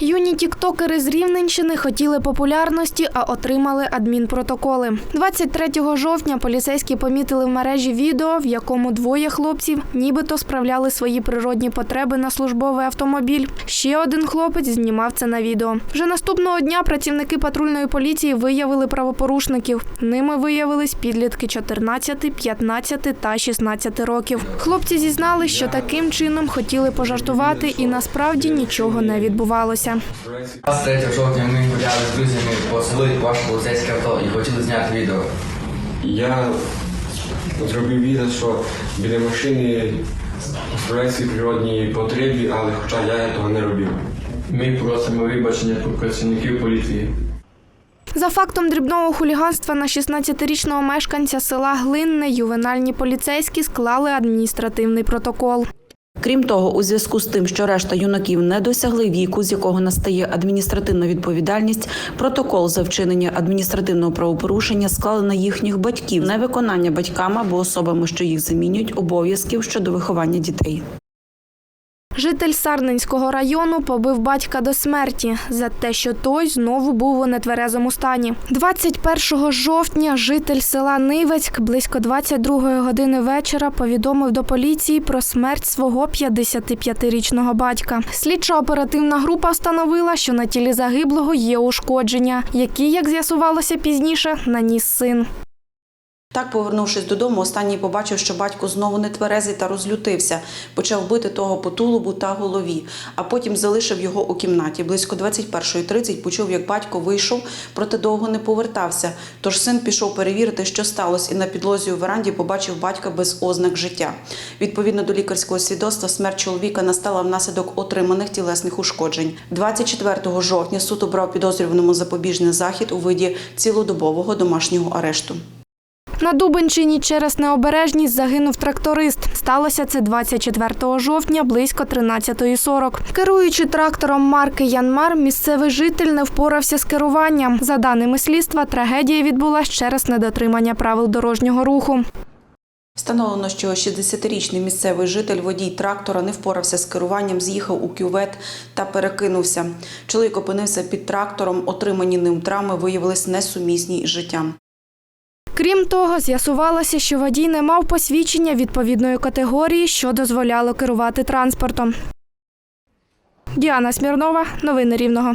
Юні тіктокери з Рівненщини хотіли популярності, а отримали адмінпротоколи. 23 жовтня поліцейські помітили в мережі відео, в якому двоє хлопців нібито справляли свої природні потреби на службовий автомобіль. Ще один хлопець знімав це на відео. Вже наступного дня працівники патрульної поліції виявили правопорушників. Ними виявились підлітки 14, 15 та 16 років. Хлопці зізнали, що таким чином хотіли пожартувати, і насправді нічого не відбувалося. 23 жовтня ми гуляли з друзями по селу і ваше поліцейське авто і хотіли зняти відео. Я зробив відео, що біля машини справляю природні потребі, але хоча я того не робив. Ми просимо вибачення працівників поліції. За фактом дрібного хуліганства на 16-річного мешканця села Глинне ювенальні поліцейські склали адміністративний протокол. Крім того, у зв'язку з тим, що решта юнаків не досягли віку, з якого настає адміністративна відповідальність, протокол за вчинення адміністративного правопорушення склали на їхніх батьків, невиконання батьками або особами, що їх замінюють, обов'язків щодо виховання дітей. Житель Сарненського району побив батька до смерті за те, що той знову був у нетверезому стані. 21 жовтня житель села Нивецьк близько 22 години вечора повідомив до поліції про смерть свого 55-річного батька. Слідча оперативна група встановила, що на тілі загиблого є ушкодження, які, як з'ясувалося пізніше, наніс син. Так, повернувшись додому, останній побачив, що батько знову не тверезий та розлютився. Почав бити того по тулубу та голові, а потім залишив його у кімнаті. Близько 21.30 почув, як батько вийшов, проте довго не повертався. Тож син пішов перевірити, що сталося, і на підлозі у веранді побачив батька без ознак життя. Відповідно до лікарського свідоцтва, смерть чоловіка настала внаслідок отриманих тілесних ушкоджень. 24 жовтня суд обрав підозрюваному запобіжний захід у виді цілодобового домашнього арешту. На Дубенщині через необережність загинув тракторист. Сталося це 24 жовтня близько 13.40. Керуючи трактором марки Янмар, місцевий житель не впорався з керуванням. За даними слідства, трагедія відбулася через недотримання правил дорожнього руху. Встановлено, що 60-річний місцевий житель водій трактора не впорався з керуванням, з'їхав у кювет та перекинувся. Чоловік опинився під трактором, отримані ним травми виявились несумісні із життям. Крім того, з'ясувалося, що водій не мав посвідчення відповідної категорії, що дозволяло керувати транспортом. Діана Смірнова, новини Рівного.